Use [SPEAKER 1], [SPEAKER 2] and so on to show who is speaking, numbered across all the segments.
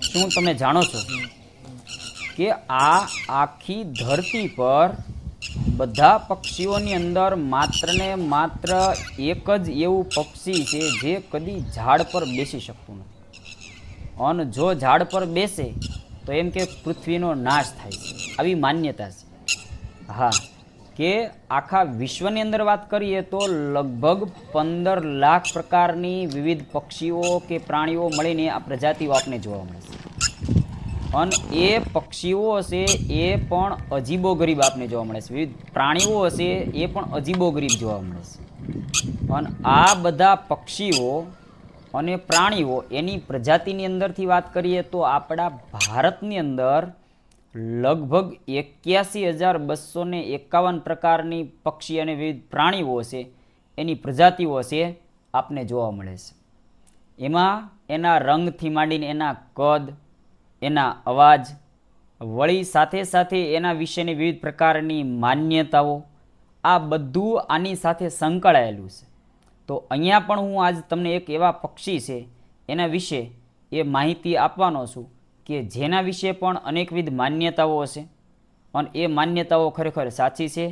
[SPEAKER 1] શું તમે જાણો છો? કે આ આખી ધરતી પર બધા પક્ષીઓની અંદર માત્ર ને માત્ર એક જ એવું પક્ષી છે જે કદી ઝાડ પર બેસી શકતું નથી. અને જો ઝાડ પર બેસે, તો એમ કે પૃથ્વીનો નાશ થાય છે. આવી માન્યતા છે. હા. કે આખા વિશ્વની અંદર વાત કરીએ તો લગભગ પંદર લાખ પ્રકારની વિવિધ પક્ષીઓ કે પ્રાણીઓ મળીને આ પ્રજાતિઓ આપને જોવા મળે છે. અને એ પક્ષીઓ હશે એ પણ અજીબો ગરીબ આપને જોવા મળે છે. વિવિધ પ્રાણીઓ હશે એ પણ અજીબો ગરીબ જોવા મળે છે. અને આ બધા પક્ષીઓ અને પ્રાણીઓ એની પ્રજાતિની અંદરથી વાત કરીએ તો આપણા ભારતની અંદર લગભગ એક્યાસી હજાર બસો ને એકાવન પ્રકારની પક્ષી અને વિવિધ પ્રાણીઓ છે એની પ્રજાતિઓ છે આપને જોવા મળે છે. એમાં એના રંગથી માંડીને એના કદ, એના અવાજ, વળી સાથે સાથે એના વિશેની વિવિધ પ્રકારની માન્યતાઓ, આ બધું આની સાથે સંકળાયેલું છે. તો અહીંયા પણ હું આજ તમને એક એવા પક્ષી છે, એના વિશે એ માહિતી આપવાનો છું. કે જેના વિશે પણ અનેકવિધ માન્યતાઓ હશે. અને એ માન્યતાઓ ખરેખર સાચી છે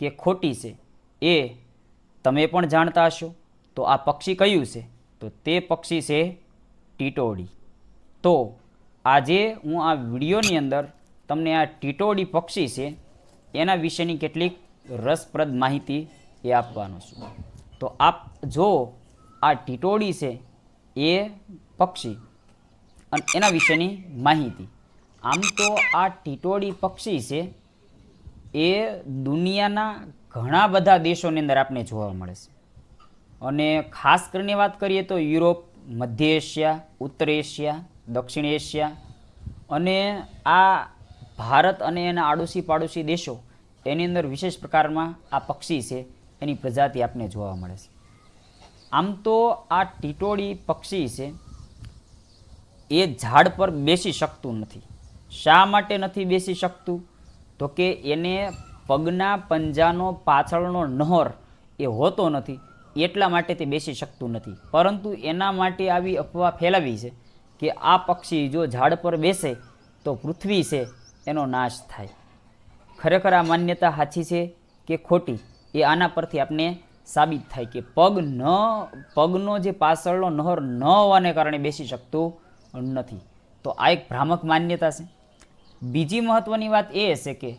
[SPEAKER 1] કે ખોટી છે? એ તમે પણ જાણતા હશો. તો આ પક્ષી કયું છે? તો તે પક્ષી છે ટીટોડી તો આજે હું આ વિડીયોની અંદર તમને આ ટીટોડી પક્ષી છે એના વિશેની કેટલીક રસપ્રદ માહિતી એ આપવાનો છું. તો આપ જો આ ટીટોડી છે એ પક્ષી અને એના વિશેની માહિતી. આમ તો આ ટીટોડી પક્ષી છે, એ દુનિયાના ઘણા બધા દેશોની અંદર આપણે જોવા મળે છે. અને ખાસ કરીને વાત કરીએ તો યુરોપ મધ્ય એશિયા ઉત્તર એશિયા દક્ષિણ એશિયા અને આ ભારત અને એના આડોશી પાડોશી દેશો એની અંદર વિશેષ પ્રકારમાં આ પક્ષી છે, એની પ્રજાતિ આપને જોવા મળે છે. આમ તો આ ટીટોળી પક્ષી છે એ ઝાડ પર બેસી શકતું નથી. શા માટે નથી બેસી શકતું? તો કે એને પગના પંજાનો પાછળનો નહોર એ હોતો નથી, એટલા માટે તે બેસી શકતું નથી. પરંતુ એના માટે આવી અફવા ફેલાવી છે કે આ પક્ષી જો ઝાડ પર બેસે તો પૃથ્વી છે, એનો નાશ થાય. ખરેખર આ માન્યતા સાચી છે કે ખોટી? એ આના પરથી આપણે સાબિત થાય કે પગ ન, પગનો જે પાછળનો નહર ન હોવાને કારણે બેસી શકતું નથી. તો આ એક ભ્રામક માન્યતા છે. બીજી મહત્વની વાત એ છે કે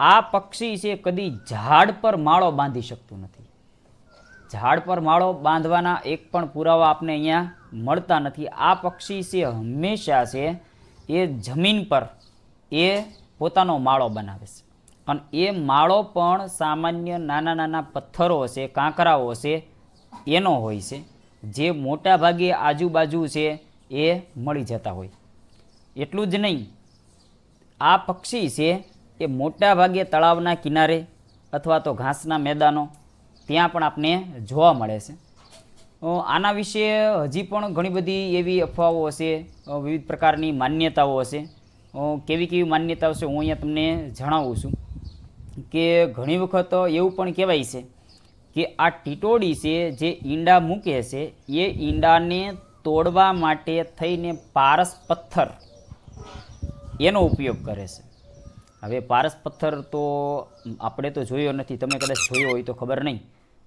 [SPEAKER 1] આ પક્ષી છે કદી ઝાડ પર માળો બાંધી શકતું નથી. ઝાડ પર માળો બાંધવાના એક પણ પુરાવા આપને અહીંયા મળતા નથી. આ પક્ષી છે હંમેશા છે એ જમીન પર એ પોતાનો માળો બનાવે છે. અને એ માળો પણ સામાન્ય નાના નાના પથ્થરો છે, કાંકરાઓ છે, એનો હોય છે. જે મોટાભાગે આજુબાજુ છે એ મળી જતા હોય. એટલું જ નહીં, આ પક્ષી છે એ મોટા ભાગે તળાવના કિનારે અથવા તો ઘાસના મેદાનો ત્યાં પણ આપને જોવા મળે છે. આના વિશે હજી પણ ઘણી બધી એવી અફવાઓ હશે વિવિધ પ્રકારની માન્યતાઓ હશે. કેવી કેવી માન્યતાઓ છે હું અહીંયા તમને જણાવું છું કે ઘણી વખત એવું પણ કહેવાય છે કે આ ટીટોડી છે જે ઈંડા મૂકે છે, એ ઈંડાને તોડવા માટે થઈને પારસ પથ્થર એનો ઉપયોગ કરે છે. હવે પારસ પથ્થર તો આપણે તો જોયો નથી, તમે કદાચ જોયો હોય તો ખબર નહીં.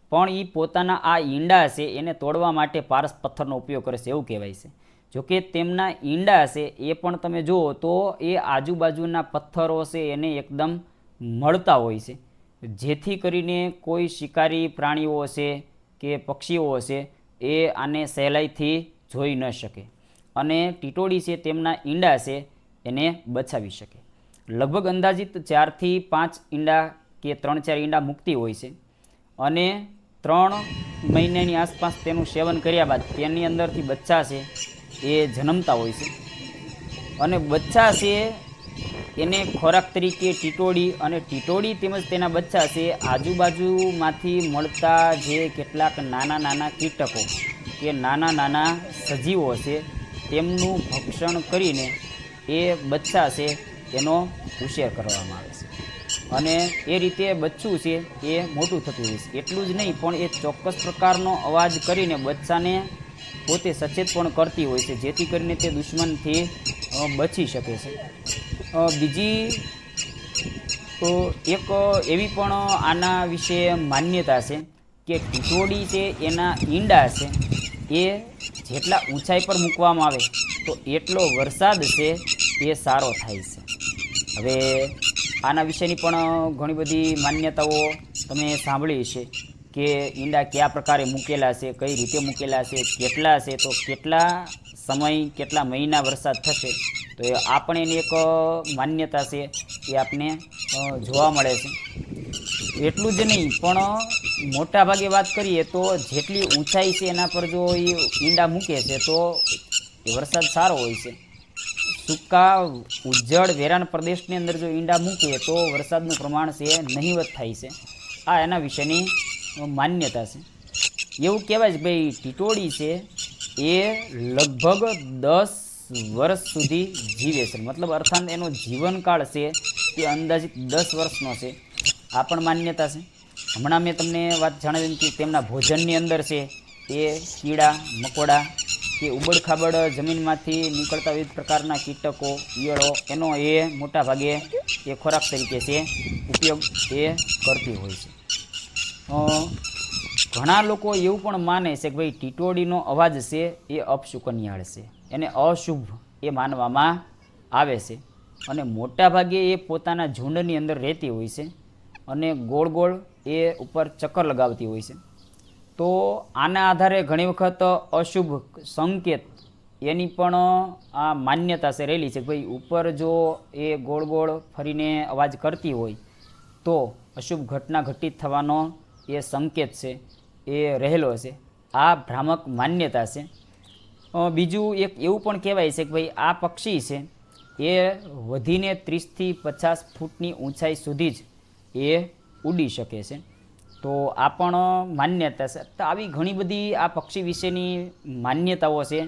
[SPEAKER 1] પણ એ પોતાના આ ઈંડા છે, એને તોડવા માટે પારસ પથ્થરનો ઉપયોગ કરે છે, એવું કહેવાય છે. જોકે તેમના ઈંડા છે, એ પણ તમે જુઓ તો એ આજુબાજુના પથ્થરો છે, એને એકદમ મળતા હોય છે. જેથી કરીને કોઈ શિકારી પ્રાણીઓ હશે કે પક્ષીઓ હશે એ આને સહેલાઈથી જોઈ ન શકે અને ટીટોડી છે તેમના ઈંડા છે એને બચાવી શકે. લગભગ અંદાજિત ચારથી પાંચ ઈંડા કે ત્રણ ચાર ઈંડા મૂકતી હોય છે અને ત્રણ મહિનાની આસપાસ તેનું સેવન કર્યા બાદ તેની અંદરથી બચ્ચા છે એ જન્મતા હોય છે. અને બચ્ચા છે એને ખોરાક તરીકે ટીટોડી અને ટીટોડી તેમજ તેના બચ્ચા છે આજુબાજુમાંથી મળતા જે કેટલાક નાના નાના કીટકો કે નાના નાના સજીવો છે, તેમનું ભક્ષણ કરીને એ બચ્ચા છે એનો ઉછેર કરવામાં આવે છે. અને એ રીતે બચ્ચું છે એ મોટું થતું હોય છે. એટલું જ નહીં, પણ એ ચોક્કસ પ્રકારનો અવાજ કરીને બચ્ચાને પોતે સચેત પણ કરતી હોય છે, જેથી કરીને તે દુશ્મનથી બચી શકે છે. બીજી, તો એક એવી પણ આના વિશે માન્યતા છે કે ટીટોડી છે, એના ઈંડા છે એ જેટલા ઊંચાઈ પર મૂકવામાં આવે તો એટલો વરસાદ છે એ સારો થાય છે. હવે આના વિશેની પણ ઘણી બધી માન્યતાઓ તમે સાંભળી છે કે ઈંડા કયા પ્રકારે મૂકેલા છે, કઈ રીતે મૂકેલા છે, કેટલા છે, તો કેટલા સમય, કેટલા મહિના વરસાદ થશે તો આ પણ એની એક માન્યતા છે એ આપને જોવા મળે છે. એટલું જ નહીં, પણ મોટા ભાગે વાત કરીએ તો જેટલી ઊંચાઈ છે એના પર જો એ ઈંડા મૂકે છે, તો વરસાદ સારો હોય છે. સૂકા, ઉજ્જડ, વેરાન પ્રદેશની અંદર જો ઈંડા મૂકીએ તો વરસાદનું પ્રમાણ છે નહીવત થાય છે. આ એના વિશેની માન્યતા છે. એવું કહેવાય છે ભાઈ ટીટોળી છે એ લગભગ દસ વર્ષ સુધી જીવે છે. મતલબ અર્થાંત એનો જીવનકાળ છે તે અંદાજિત દસ વર્ષનો છે. આ પણ માન્યતા છે. હમણાં મેં તમને વાત જણાવી કે તેમના ભોજનની અંદર છે એ કીડા, મકોડા કે ઉબડ જમીનમાંથી નીકળતા વિવિધ પ્રકારના કીટકો, ઈયળો, એનો એ મોટા ભાગે એ ખોરાક તરીકે છે, ઉપયોગ એ કરતી હોય છે. ઘણા લોકો એવું પણ માને છે કે ભાઈ ટીટોડીનો અવાજ છે એ અપશુકનિયાળ છે. એને અશુભ એ માનવામાં આવે છે. અને મોટા ભાગે એ પોતાના ઝુંડની અંદર રહેતી હોય છે અને ગોળ ગોળ એ ઉપર ચક્કર લગાવતી હોય છે. તો આના આધારે ઘણી વખત અશુભ સંકેત એની પણ આ માન્યતા છે, રહેલી છે ભાઈ ઉપર જો એ ગોળ ગોળ ફરીને અવાજ કરતી હોય તો અશુભ ઘટના ઘટિત થવાનો એ સંકેત છે, એ રહેલો છે. આ ભ્રામક માન્યતા છે. બીજું એક એવું પણ કહેવાય છે કે ભાઈ આ પક્ષી છે, એ વધીને ત્રીસથી પચાસ ફૂટની ઊંચાઈ સુધી જ એ ઉડી શકે છે. તો આ પણ માન્યતા છે. તો આવી ઘણી બધી આ પક્ષી વિશેની માન્યતાઓ છે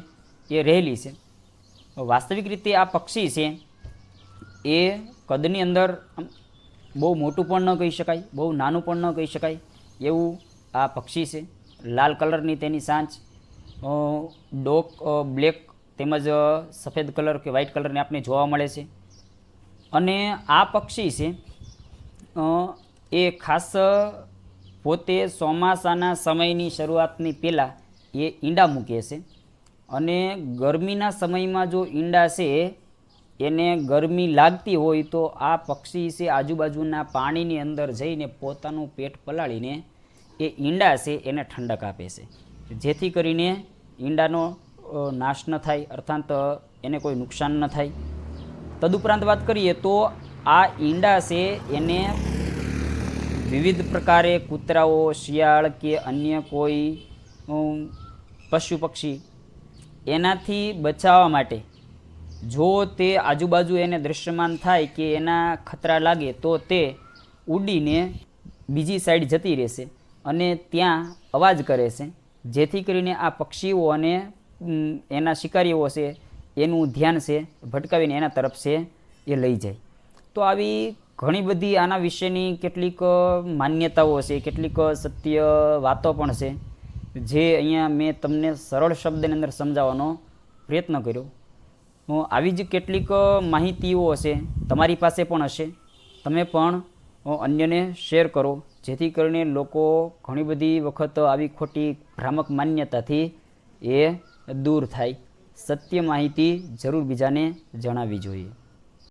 [SPEAKER 1] એ રહેલી છે. વાસ્તવિક રીતે આ પક્ષી છે એ કદની અંદર બહુ મોટું પણ ન કહી શકાય, બહુ નાનું પણ ન કહી શકાય એવું આ પક્ષી છે. લાલ કલરની તેની સાંચ ડોક બ્લેક તેમજ સફેદ કલર કે વ્હાઇટ કલરની આપણે જોવા મળે છે. અને આ પક્ષી છે એ ખાસ પોતે ચોમાસાના સમયની શરૂઆતની પહેલાં એ ઈંડા મૂકે છે. અને ગરમીના સમયમાં જો ઈંડા છે, એને ગરમી લાગતી હોય તો આ પક્ષી છે, આજુબાજુના પાણીની અંદર જઈને પોતાનું પેટ પલાળીને એ ઈંડા છે, એને ઠંડક આપે છે. જેથી કરીને ઈંડાનો નાશ ન થાય, અર્થાત એને કોઈ નુકસાન ન થાય. તદુપરાંત વાત કરીએ તો આ ઈંડા છે, એને વિવિધ પ્રકારે કૂતરાઓ, શિયાળ કે અન્ય કોઈ પશુ પક્ષી એનાથી બચાવવા માટે જો તે આજુબાજુ એને દૃશ્યમાન થાય કે એના ખતરા લાગે તો તે ઉડીને બીજી સાઈડ જતી રહેશે અને ત્યાં અવાજ કરે છે. જેથી કરીને આ પક્ષીઓ અને એના શિકારીઓ છે, એનું ધ્યાન છે, ભટકાવીને એના તરફ છે એ લઈ જાય. તો આવી ઘણી બધી આના વિશેની કેટલીક માન્યતાઓ છે કેટલીક સત્ય વાતો પણ છે જે અહીંયા મેં તમને સરળ શબ્દની અંદર સમજાવવાનો પ્રયત્ન કર્યો. હું આવી જ કેટલીક માહિતીઓ હશે, તમારી પાસે પણ હશે. તમે પણ અન્યને શેર કરો, જેથી કરીને લોકો ઘણી બધી વખત આવી ખોટી ભ્રામક માન્યતાથી એ દૂર થાય. સત્ય માહિતી જરૂર બીજાને જણાવવી જોઈએ.